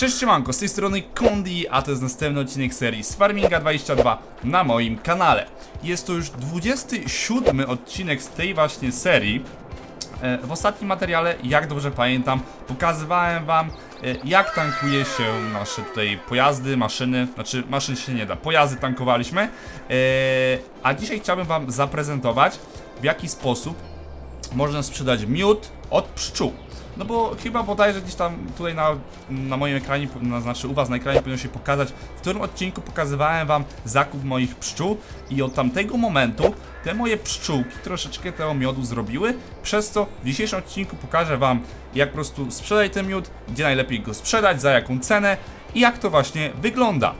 Cześć siemanko, z tej strony Kondi, a to jest następny odcinek serii z Farminga 22 na moim kanale. Jest to już 27 odcinek z tej właśnie serii. E, W ostatnim materiale, jak dobrze pamiętam, pokazywałem wam e, jak tankuje się nasze tutaj pojazdy, maszyny, znaczy maszyn się nie da, pojazdy tankowaliśmy. E, A dzisiaj chciałbym wam zaprezentować w jaki sposób można sprzedać miód od pszczół. No bo chyba bodajże gdzieś tam tutaj na, na moim ekranie, na, znaczy u was na ekranie powinno się pokazać, w którym odcinku pokazywałem wam zakup moich pszczół i od tamtego momentu te moje pszczółki troszeczkę tego miodu zrobiły, przez co w dzisiejszym odcinku pokażę wam jak po prostu sprzedać ten miód, gdzie najlepiej go sprzedać, za jaką cenę i jak to właśnie wygląda.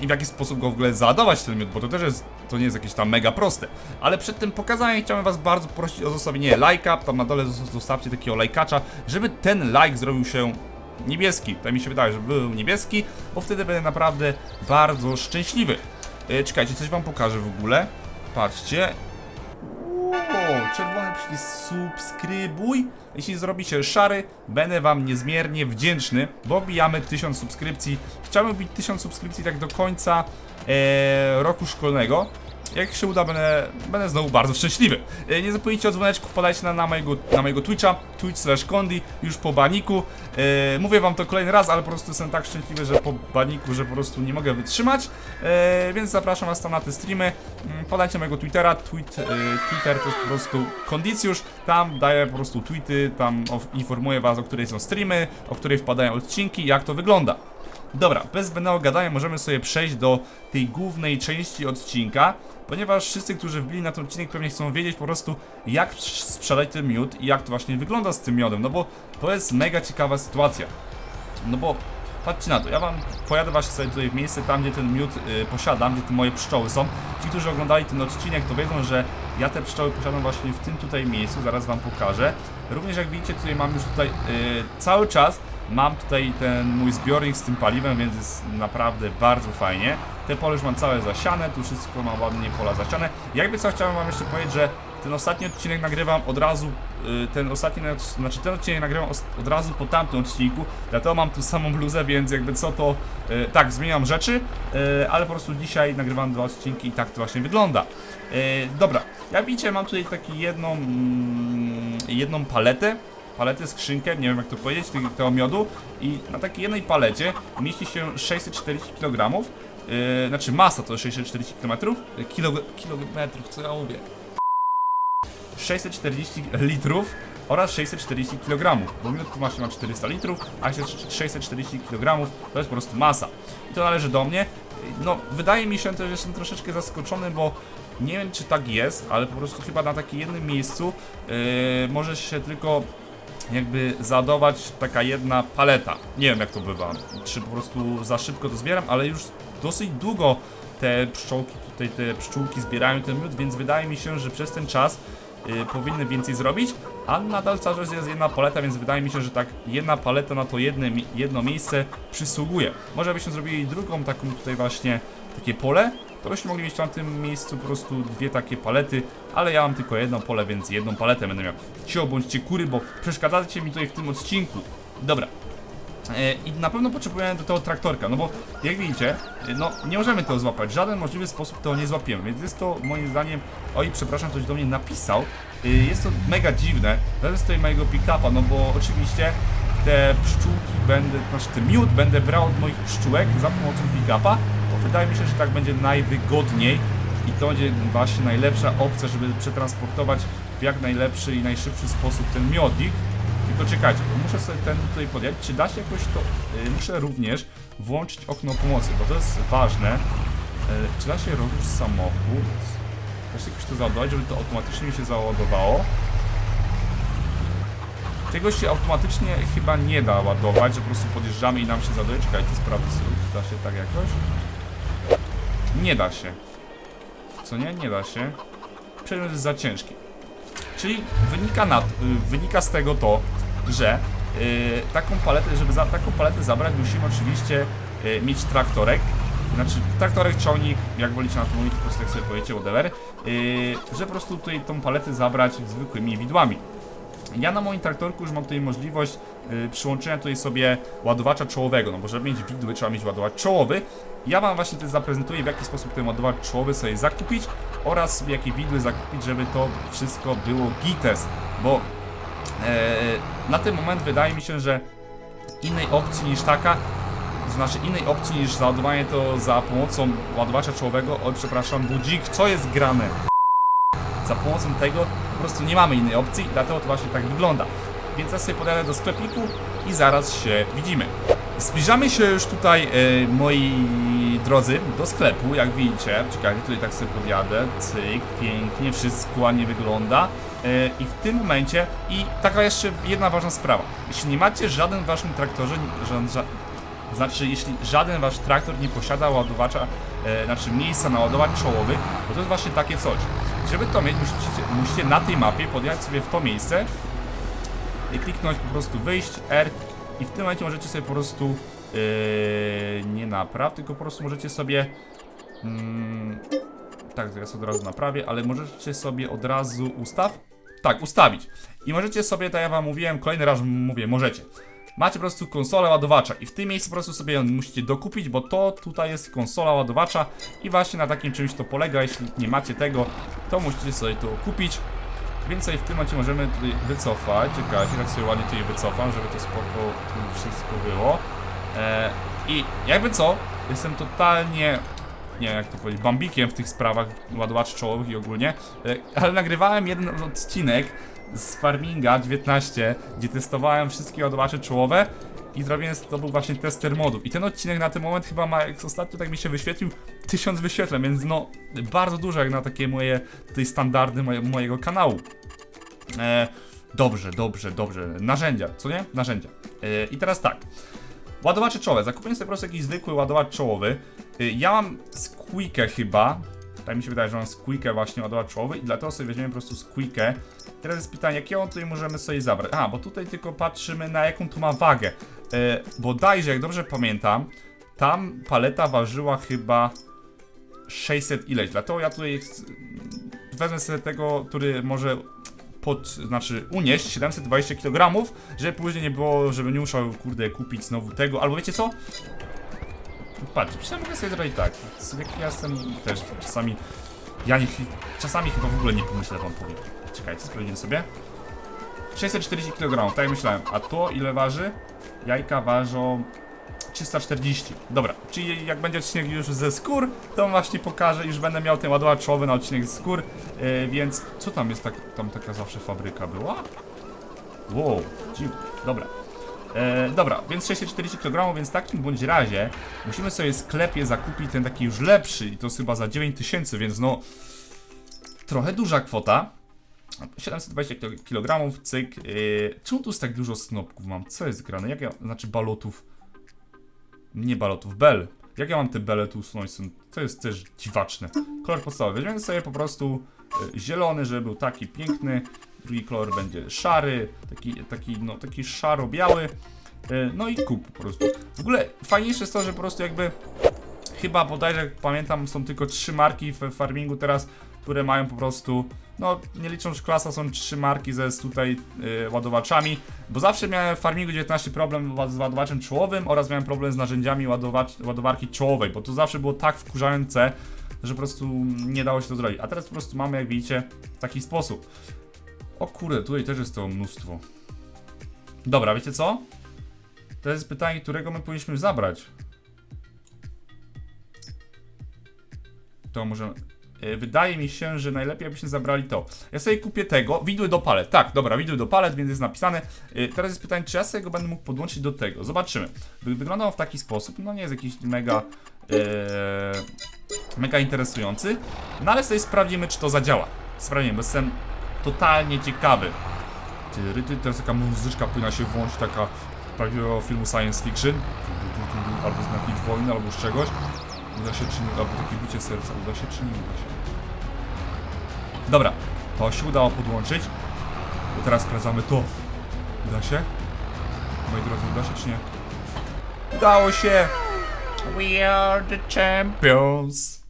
I w jaki sposób go w ogóle załadować ten miód, bo to też jest, to nie jest jakieś tam mega proste. Ale przed tym pokazaniem chciałem was bardzo prosić o zostawienie lajka, tam na dole zos- zostawcie takiego lajkacza, żeby ten like zrobił się niebieski. Tak mi się wydaje, żeby był niebieski, bo wtedy będę naprawdę bardzo szczęśliwy. E, czekajcie, coś wam pokażę w ogóle. Patrzcie. O, czerwony przycisk subskrybuj. Jeśli zrobicie szary, będę wam niezmiernie wdzięczny, bo wbijamy 1000 subskrypcji. Chciałbym wbić 1000 subskrypcji tak do końca e, roku szkolnego. Jak się uda, będę, będę znowu bardzo szczęśliwy. E, nie zapomnijcie o dzwoneczku, wpadajcie na, na, mojego, na mojego Twitcha, twitch slash kondi, już po baniku. E, mówię wam to kolejny raz, ale po prostu jestem tak szczęśliwy, że po baniku, że po prostu nie mogę wytrzymać. E, więc zapraszam was tam na te streamy. Mm, Podajcie mojego Twittera, tweet, Twitter to jest po prostu kondicjusz. Tam daję po prostu tweety, tam informuję was, o której są streamy, o której wpadają odcinki, jak to wygląda. Dobra, bez zbędnego gadania możemy sobie przejść do tej głównej części odcinka, ponieważ wszyscy, którzy wbili na ten odcinek pewnie chcą wiedzieć po prostu jak sprzedać ten miód i jak to właśnie wygląda z tym miodem, no bo to jest mega ciekawa sytuacja. No bo patrzcie na to, ja wam pojadę właśnie sobie tutaj w miejsce tam, gdzie ten miód y, posiadam, gdzie te moje pszczoły są. Ci, którzy oglądali ten odcinek, to wiedzą, że ja te pszczoły posiadam właśnie w tym tutaj miejscu, zaraz wam pokażę. Również jak widzicie, tutaj mam już tutaj y, cały czas mam tutaj ten mój zbiornik z tym paliwem, więc jest naprawdę bardzo fajnie. Te pole już mam całe zasiane, tu wszystko mam ładnie pola zasiane. Jakby co chciałem wam jeszcze powiedzieć, że ten ostatni odcinek nagrywam od razu, y, ten ostatni, znaczy ten odcinek nagrywam od razu po tamtym odcinku, dlatego mam tu samą bluzę, więc jakby co to, y, tak, zmieniam rzeczy, y, ale po prostu dzisiaj nagrywam dwa odcinki i tak to właśnie wygląda. Dobra, jak widzicie mam tutaj taką jedną, mm, jedną paletę, paletę, skrzynkę, nie wiem jak to powiedzieć, tego, miodu i na takiej jednej palecie mieści się 640 kg, yy, znaczy masa to 640 km, kilo, kilometrów, co ja mówię, 640 litrów oraz 640 kg, bo miód tu właśnie ma 400 litrów, a 640 kg to jest po prostu masa. I to należy do mnie. No, wydaje mi się też, że jestem troszeczkę zaskoczony, bo nie wiem czy tak jest, ale po prostu chyba na takim jednym miejscu yy, może się tylko jakby załadować taka jedna paleta. Nie wiem jak to bywa, czy po prostu za szybko to zbieram, ale już dosyć długo te pszczołki, tutaj te pszczółki zbierają ten miód, więc wydaje mi się, że przez ten czas y, powinny więcej zrobić, a nadal cały czas jest jedna paleta, więc wydaje mi się, że tak jedna paleta na to jedne, jedno miejsce przysługuje. Może byśmy zrobili drugą taką tutaj właśnie takie pole, to byśmy mogli mieć w tamtym miejscu po prostu dwie takie palety, ale ja mam tylko jedno pole, więc jedną paletę będę miał. Cio, bądźcie kury, bo przeszkadzacie mi tutaj w tym odcinku. Dobra, E, I na pewno potrzebujemy do tego traktorka, no bo jak widzicie, e, no nie możemy tego złapać, w żaden możliwy sposób tego nie złapiemy, więc jest to moim zdaniem, oj przepraszam, ktoś do mnie napisał, e, jest to mega dziwne, zamiast tutaj mojego pick-upa, no bo oczywiście te pszczółki będę, znaczy ten miód będę brał od moich pszczółek za pomocą pick-upa, wydaje mi się, że tak będzie najwygodniej i to będzie właśnie najlepsza opcja, żeby przetransportować w jak najlepszy i najszybszy sposób ten miodnik, tylko czekajcie, bo muszę sobie ten tutaj podjechać. Czy da się jakoś to... y, muszę również włączyć okno pomocy, bo to jest ważne. Y, czy da się rozbić samochód? Da się jakoś to załadować, żeby to automatycznie mi się załadowało? Tego się automatycznie chyba nie da ładować, że po prostu podjeżdżamy i nam się załaduje. Czekajcie, sprawdzę sobie, da się tak jakoś? Nie da się. Co nie? Nie da się. Przedmiot jest za ciężki. Czyli wynika, na, y, wynika z tego to, że y, taką paletę, żeby za taką paletę zabrać, musimy oczywiście y, mieć traktorek. Znaczy traktorek, ciągnik, jak wolicie na to mówić, po prostu jak sobie powiecie, whatever. Y, że po prostu tutaj tą paletę zabrać zwykłymi widłami. Ja na moim traktorku już mam tutaj możliwość y, przyłączenia tutaj sobie ładowacza czołowego, no bo żeby mieć widły trzeba mieć ładowacz czołowy. Ja wam właśnie też zaprezentuję w jaki sposób ten ładowacz czołowy sobie zakupić oraz sobie jakie widły zakupić, żeby to wszystko było gites, bo e, na ten moment wydaje mi się, że innej opcji niż taka, to znaczy innej opcji niż załadowanie to za pomocą ładowacza czołowego, oj przepraszam, budzik, co jest grane? Za pomocą tego po prostu nie mamy innej opcji, dlatego to właśnie tak wygląda. Więc ja sobie podjadę do sklepiku i zaraz się widzimy. Zbliżamy się już tutaj, e, moi drodzy, do sklepu, jak widzicie. Czekajcie, tutaj tak sobie podjadę, cyk, pięknie, wszystko ładnie wygląda. E, I w tym momencie, i taka jeszcze jedna ważna sprawa. Jeśli nie macie żaden w waszym traktorze, żaden, ża znaczy jeśli żaden wasz traktor nie posiada ładowacza, znaczy miejsca na ładowacz czołowy, to to jest właśnie takie coś. Żeby to mieć, musicie, musicie na tej mapie podjechać sobie w to miejsce i kliknąć po prostu wyjść, R i w tym momencie możecie sobie po prostu yy, nie napraw, tylko po prostu możecie sobie mm, tak, teraz od razu naprawię, ale możecie sobie od razu ustaw tak, ustawić i możecie sobie, tak jak wam mówiłem, kolejny raz mówię, możecie macie po prostu konsolę ładowacza i w tym miejscu po prostu sobie ją musicie dokupić, bo to tutaj jest konsola ładowacza i właśnie na takim czymś to polega, jeśli nie macie tego, to musicie sobie to kupić. Więc sobie w tym momencie możemy tutaj wycofać, czekajcie, tak sobie ładnie tutaj wycofam, żeby to spoko wszystko było. E, I jakby co, jestem totalnie, nie wiem jak to powiedzieć, bambikiem w tych sprawach ładowaczy czołowych i ogólnie, e, ale nagrywałem jeden odcinek z Farminga 19, gdzie testowałem wszystkie ładowacze czołowe i zrobiłem, to był właśnie tester modów. I ten odcinek na ten moment chyba ma, jak ostatnio tak mi się wyświetlił, tysiąc wyświetleń, więc no, bardzo dużo jak na takie moje, tutaj standardy moje, mojego kanału. E, dobrze, dobrze, dobrze. Narzędzia, co nie? Narzędzia. E, I teraz tak. Ładowacze czołowe. Zakupiłem sobie po prostu jakiś zwykły ładowacz czołowy. E, ja mam Squeakę chyba. Tak mi się wydaje, że mam Squeakę właśnie ładowacz czołowy i dlatego sobie weźmiemy po prostu Squeakę. Teraz jest pytanie, jakiego tutaj możemy sobie zabrać? A, bo tutaj tylko patrzymy na jaką tu ma wagę. E, bodajże, jak dobrze pamiętam, tam paleta ważyła chyba 600 ileś. Dlatego ja tutaj wezmę sobie tego, który może pod, znaczy unieść 720 kg, żeby później nie było, żeby nie musiał kurde kupić znowu tego, albo wiecie co? Patrz, przynajmniej mogę sobie zrobić tak. Jak ja jestem też czasami. Ja nie, czasami chyba w ogóle nie pomyślę wam powiem. Czekajcie, sprawdzimy sobie. 640 kg, tak myślałem. A to ile waży? Jajka ważą 340. Dobra, czyli jak będzie odcinek już ze skór, to właśnie pokażę, już będę miał ten ładowacz czołowy na odcinek z skór, yy, więc co tam jest tak, tam taka zawsze fabryka była? Wow, dziwne, dobra. E, dobra, więc 640 kg, więc w takim bądź razie musimy sobie w sklepie zakupić ten taki już lepszy i to jest chyba za 9000, więc no trochę duża kwota. 720 kg, cyk. Yy, czemu tu jest tak dużo snopków mam? Co jest grane? Jak ja, znaczy balotów? Nie balotów, bel. Jak ja mam te bele tu usunąć? To jest też dziwaczne. Kolor podstawowy. Weźmiemy sobie po prostu y, zielony, żeby był taki piękny. Drugi kolor będzie szary, taki, taki, no, taki szaro-biały. Y, No i kup po prostu. W ogóle fajniejsze jest to, że po prostu jakby chyba bodajże, jak pamiętam, są tylko trzy marki w farmingu teraz, które mają po prostu, no nie licząc klasa, są trzy marki ze z tutaj y, ładowaczami, bo zawsze miałem w farmingu 19 problem z ładowaczem czołowym oraz miałem problem z narzędziami ładowarki czołowej, bo to zawsze było tak wkurzające, że po prostu nie dało się to zrobić. A teraz po prostu mamy, jak widzicie, taki sposób. O kurde, tutaj też jest to mnóstwo. Dobra, wiecie co? To jest pytanie, którego my powinniśmy zabrać. To może. e, Wydaje mi się, że najlepiej abyśmy zabrali to. Ja sobie kupię tego, widły do palet. Tak, dobra, widły do palet, więc jest napisane. E, Teraz jest pytanie, czy ja sobie go będę mógł podłączyć do tego. Zobaczymy. Wy- Wygląda on w taki sposób, no nie jest jakiś mega. e, mega interesujący. No ale sobie sprawdzimy, czy to zadziała. Sprawdzimy, bo jestem totalnie ciekawy. Teraz taka muzyczka powinna się włączyć, taka prawdziwego filmu science fiction. Albo z jakiejś wojny, albo z czegoś. Uda się czy nie, albo takie bicie serca, uda się czy nie uda się. Dobra, to się udało podłączyć. To teraz sprawdzamy to. Uda się? Moi drodzy, uda się czy nie? Udało się! We are the champions!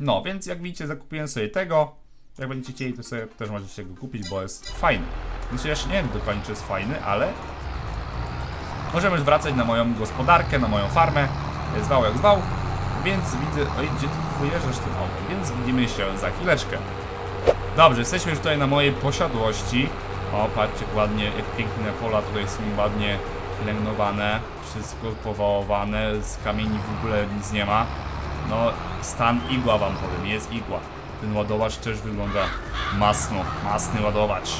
No, więc jak widzicie, zakupiłem sobie tego. Jak będziecie chcieli, to sobie też możecie go kupić, bo jest fajny. Znaczy, jeszcze nie wiem dokładnie, czy jest fajny, ale możemy wracać na moją gospodarkę, na moją farmę. Zwał jak zwał, więc widzę... Oj, gdzie ty wyjeżdżasz tym autem? Więc widzimy się za chwileczkę. Dobrze, jesteśmy już tutaj na mojej posiadłości. O, patrzcie, ładnie, jak piękne pola tutaj są ładnie pielęgnowane. Wszystko powołowane, z kamieni w ogóle nic nie ma. No, stan igła wam powiem, jest igła. Ten ładowacz też wygląda masno, masny ładowacz.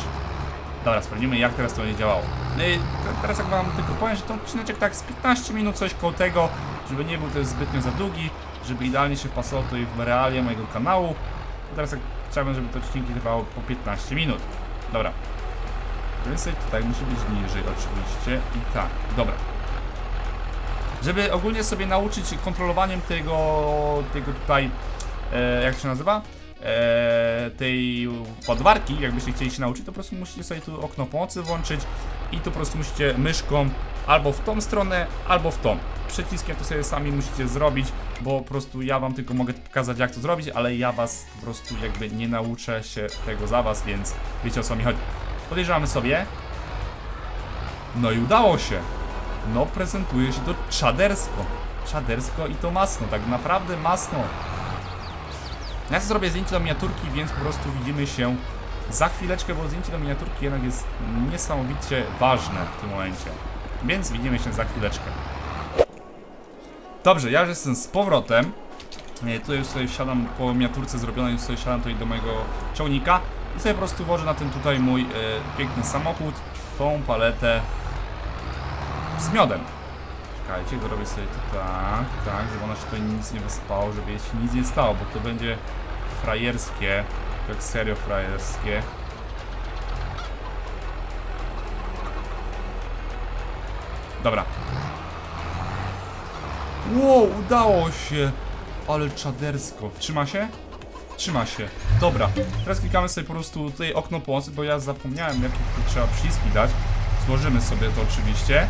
Dobra, sprawdzimy jak teraz to będzie działało. No i te- teraz jak wam tylko powiem, że ten odcineczek tak z 15 minut, coś koło tego, żeby nie był też zbytnio za długi, żeby idealnie się wpasował tutaj w realia mojego kanału. To teraz jak chciałbym, żeby te odcinki trwało po 15 minut. Dobra. Więcej tutaj musi być niżej oczywiście i tak, dobra. Żeby ogólnie sobie nauczyć kontrolowaniem tego, tego tutaj, e, jak to się nazywa? E, tej podwarki, jakbyście chcieli się nauczyć, to po prostu musicie sobie tu okno pomocy włączyć i tu po prostu musicie myszką albo w tą stronę, albo w tą. Przyciskiem to sobie sami musicie zrobić, bo po prostu ja wam tylko mogę pokazać jak to zrobić, ale ja was po prostu jakby nie nauczę się tego za was, więc wiecie o co mi chodzi. Podejrzewamy sobie. No i udało się. No prezentuje się to czadersko. Czadersko i to masno, tak naprawdę masno. Ja zrobię zdjęcie do miniaturki, więc po prostu widzimy się za chwileczkę, bo zdjęcie do miniaturki jednak jest niesamowicie ważne w tym momencie. Więc widzimy się za chwileczkę. Dobrze, ja już jestem z powrotem. E, Tutaj już sobie wsiadam po miniaturce zrobionej, już sobie wsiadam tutaj do mojego ciągnika i sobie po prostu włożę na ten tutaj mój e, piękny samochód, tą paletę z miodem. Czekajcie, robię sobie to tak, tak, żeby ona się tutaj nic nie wyspało, żeby jej się nic nie stało, bo to będzie frajerskie, tak serio frajerskie. Dobra. Wow, udało się! Ale czadersko. Trzyma się? Trzyma się. Dobra. Teraz klikamy sobie po prostu tutaj okno pomocy, bo ja zapomniałem jakie tu trzeba przyciski dać. Złożymy sobie to oczywiście.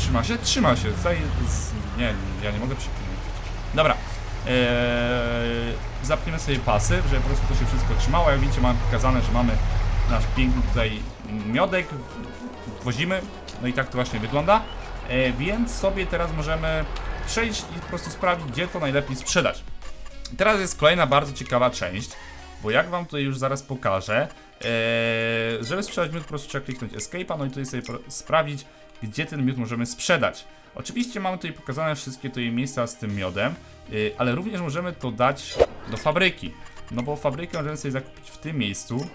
Trzyma się? Trzyma się. Zaj... z... Nie, ja nie mogę przeklinać. Dobra. Eee, zapniemy sobie pasy, żeby po prostu to się wszystko trzymało. Jak widzicie, mamy pokazane, że mamy nasz piękny tutaj miodek. Wozimy. No i tak to właśnie wygląda. E, więc sobie teraz możemy przejść i po prostu sprawdzić, gdzie to najlepiej sprzedać. Teraz jest kolejna bardzo ciekawa część, bo jak wam tutaj już zaraz pokażę, e, żeby sprzedać miód, po prostu trzeba kliknąć Escape'a, no i tutaj sobie sprawdzić, gdzie ten miód możemy sprzedać. Oczywiście mamy tutaj pokazane wszystkie tutaj miejsca z tym miodem, y, ale również możemy to dać do fabryki. No bo fabrykę możemy sobie zakupić w tym miejscu.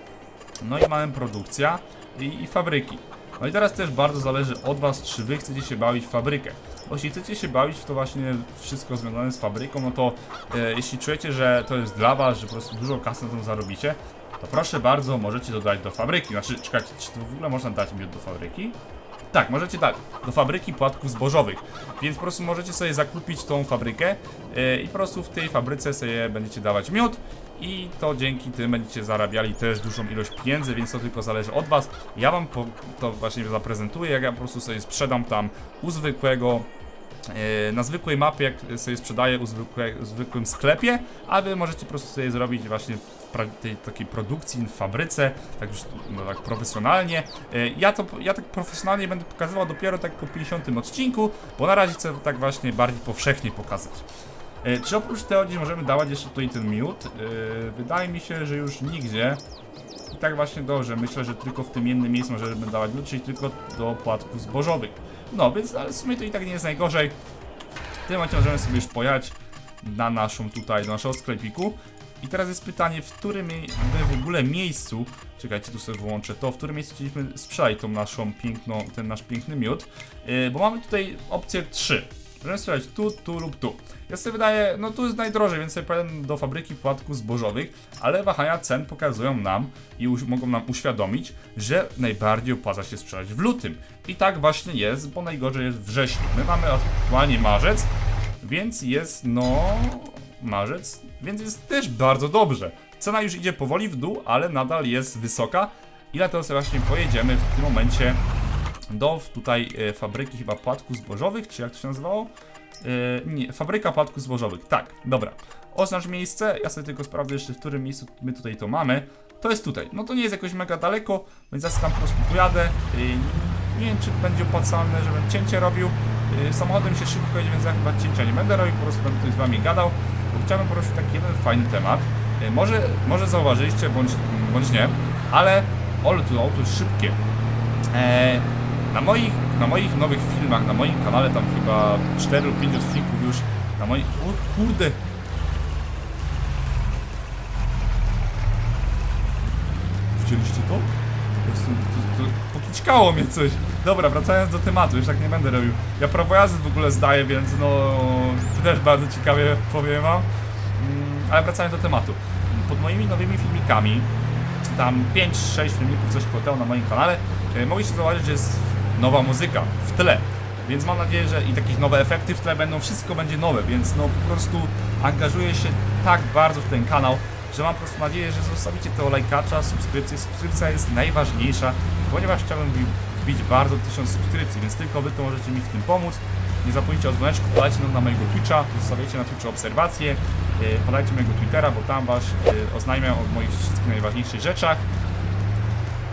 No i mamy produkcja i, i fabryki. No i teraz też bardzo zależy od Was, czy Wy chcecie się bawić w fabrykę. Bo jeśli chcecie się bawić w to właśnie wszystko związane z fabryką, no to e, jeśli czujecie, że to jest dla Was, że po prostu dużo kasy na tym zarobicie, to proszę bardzo, możecie dodać do fabryki. Znaczy, czekajcie, czy to w ogóle można dać miód do fabryki? Tak, możecie dać do fabryki płatków zbożowych. Więc po prostu możecie sobie zakupić tą fabrykę yy, i po prostu w tej fabryce sobie będziecie dawać miód i to dzięki tym będziecie zarabiali też dużą ilość pieniędzy, więc to tylko zależy od Was. Ja Wam to właśnie zaprezentuję, jak ja po prostu sobie sprzedam tam u zwykłego na zwykłej mapie, jak sobie sprzedaję u zwykłe, w zwykłym sklepie, a możecie po prostu sobie zrobić właśnie w tej takiej produkcji w fabryce, tak już no, tak profesjonalnie. E, Ja to ja tak profesjonalnie będę pokazywał dopiero tak po 50 odcinku, bo na razie chcę to tak właśnie bardziej powszechnie pokazać. E, Czy oprócz teodzi możemy dawać jeszcze tutaj ten miód? E, Wydaje mi się, że już nigdzie. I tak właśnie dobrze, myślę, że tylko w tym jednym miejscu możemy dawać miód, czyli tylko do płatków zbożowych. No, więc ale w sumie to i tak nie jest najgorzej. W tym momencie możemy sobie już pojechać na naszą tutaj, do naszego sklepiku. I teraz jest pytanie, w którym mie- w ogóle miejscu, czekajcie, tu sobie wyłączę to, w którym miejscu chcieliśmy sprzedać tą naszą piękną, ten nasz piękny miód, yy, bo mamy tutaj opcję 3. Możemy sprzedać tu, tu lub tu. Ja sobie wydaje, no tu jest najdrożej, więc sobie pojadę do fabryki płatków zbożowych, ale wahania cen pokazują nam i mogą nam uświadomić, że najbardziej opłaca się sprzedać w lutym. I tak właśnie jest, bo najgorzej jest w wrześniu. My mamy aktualnie marzec, więc jest no marzec, więc jest też bardzo dobrze. Cena już idzie powoli w dół, ale nadal jest wysoka i dlatego sobie właśnie pojedziemy w tym momencie do tutaj e, fabryki chyba płatków zbożowych, czy jak to się nazywało? E, nie, fabryka płatków zbożowych, tak, dobra. oznacz miejsce, ja sobie tylko sprawdzę jeszcze, w którym miejscu my tutaj to mamy. To jest tutaj. No to nie jest jakoś mega daleko, więc ja tam po prostu pojadę. Yy, nie wiem, czy będzie opłacalne, żebym cięcie robił. Samochodem się szybko jedzie, więc ja chyba cięcia nie będę robił, po prostu będę tutaj z wami gadał. Bo chciałbym poruszyć taki jeden fajny temat. Może, może zauważyliście, bądź, bądź nie, ale ole tu auto jest szybkie. Eee, na, moich, na moich nowych filmach, na moim kanale, tam chyba 4 lub 5 odcinków już, na moim... O kurde! Widzieliście to? Pokićkało mnie coś. Dobra, wracając do tematu, już tak nie będę robił. Ja prawo jazdy w ogóle zdaję, więc no... To też bardzo ciekawie powiem wam. Mm, Ale wracając do tematu. Pod moimi nowymi filmikami tam 5-6 filmików, coś koło na moim kanale, e, mogliście zauważyć, że jest nowa muzyka w tle. Więc mam nadzieję, że i jakieś nowe efekty w tle będą, wszystko będzie nowe, więc no po prostu angażuję się tak bardzo w ten kanał, że mam po prostu nadzieję, że zostawicie tego lajkacza, subskrypcję. Subskrypcja jest najważniejsza, ponieważ chciałbym wbi- wbić bardzo 1000 subskrypcji, więc tylko wy to możecie mi w tym pomóc. Nie zapomnijcie o dzwoneczku, podajcie nam na mojego Twitcha, zostawiajcie na Twitchu obserwacje, yy, podajcie mojego Twittera, bo tam was yy, oznajmiam o moich wszystkich najważniejszych rzeczach.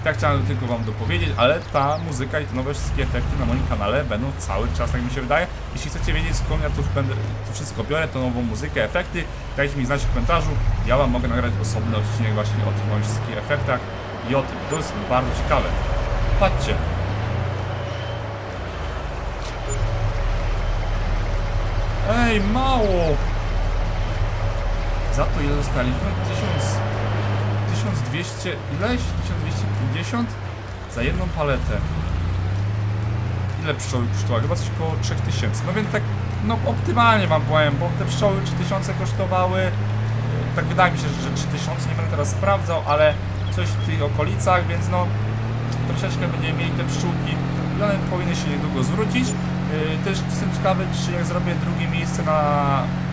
Tak chciałem tylko wam dopowiedzieć, ale ta muzyka i te nowe wszystkie efekty na moim kanale będą cały czas, tak mi się wydaje. Jeśli chcecie wiedzieć skąd ja to będę to wszystko biorę, to nową muzykę, efekty, dajcie mi znać w komentarzu. Ja wam mogę nagrać osobny odcinek właśnie o tych moich wszystkich efektach i o tym. To jest bardzo ciekawe. Patrzcie. Ej, mało! Za to ile dostaliśmy? 1000... 1200... ileś? 1250? Za jedną paletę. Ile pszczoły kosztowały? Chyba coś około 3000. No więc tak, no optymalnie wam powiem, bo te pszczoły 3000 kosztowały. e, Tak wydaje mi się, że 3000, nie będę teraz sprawdzał, ale coś w tych okolicach, więc no troszeczkę będziemy mieli te pszczółki. One powinny się niedługo zwrócić. Yy, Też jestem ciekawy, czy jak zrobię drugie miejsce na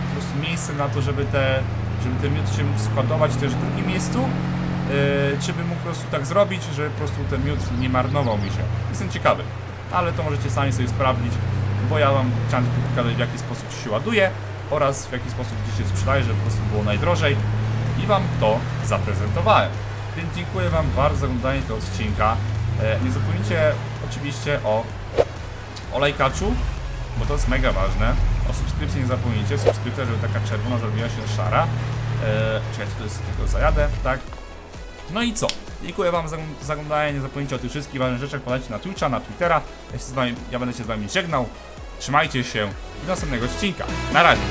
po prostu miejsce na to, żeby te żeby ten miód się mógł składować też w drugim miejscu, czy bym mógł po prostu tak zrobić, żeby po prostu ten miód nie marnował mi się. Jestem ciekawy, ale to możecie sami sobie sprawdzić, bo ja wam chciałem tylko pokazać w jaki sposób się ładuje oraz w jaki sposób gdzieś się sprzedaje, żeby po prostu było najdrożej i wam to zaprezentowałem. Więc dziękuję wam bardzo za oglądanie tego odcinka. E, Nie zapomnijcie oczywiście o, o lajkaczu, bo to jest mega ważne. O subskrypcji nie zapomnijcie. Subskrypcja, żeby taka czerwona zrobiła się szara. E, czekajcie, to jest tylko zajadę, tak? No i co? Dziękuję wam za za oglądanie. Nie zapomnijcie o tych wszystkich ważnych rzeczach. Podajcie na Twitcha, na Twittera. Ja, się z wami, ja będę się z wami żegnał. Trzymajcie się do następnego odcinka. Na razie.